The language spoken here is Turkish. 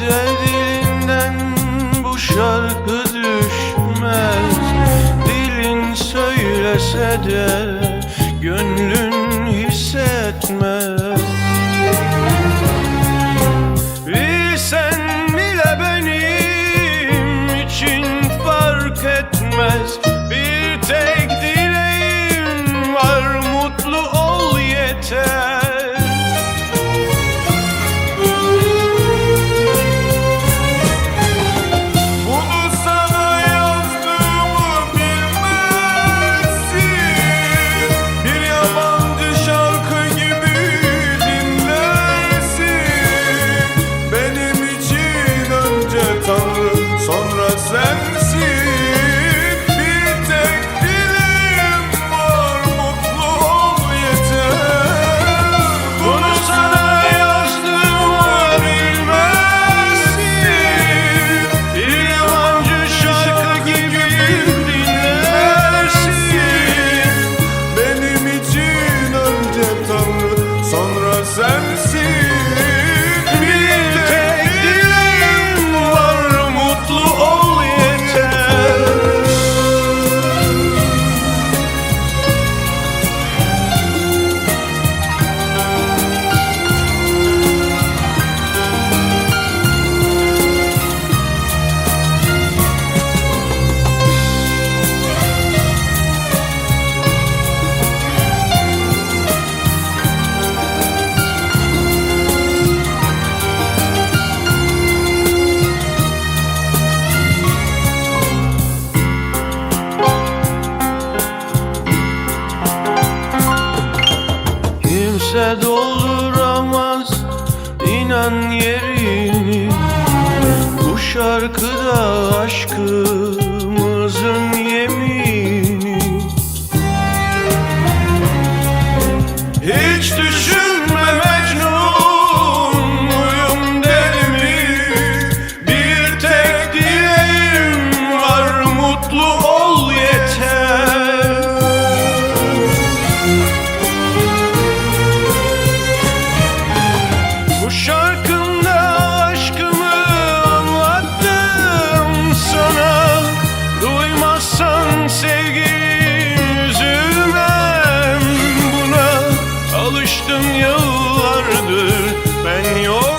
de dilinden bu şarkı düşmez. Dilin söylese de gönlün hissetmez. Bilsen bile benim için fark etmez. yerini Bu şarkıda aşkı düştüm yıllardır. Ben yol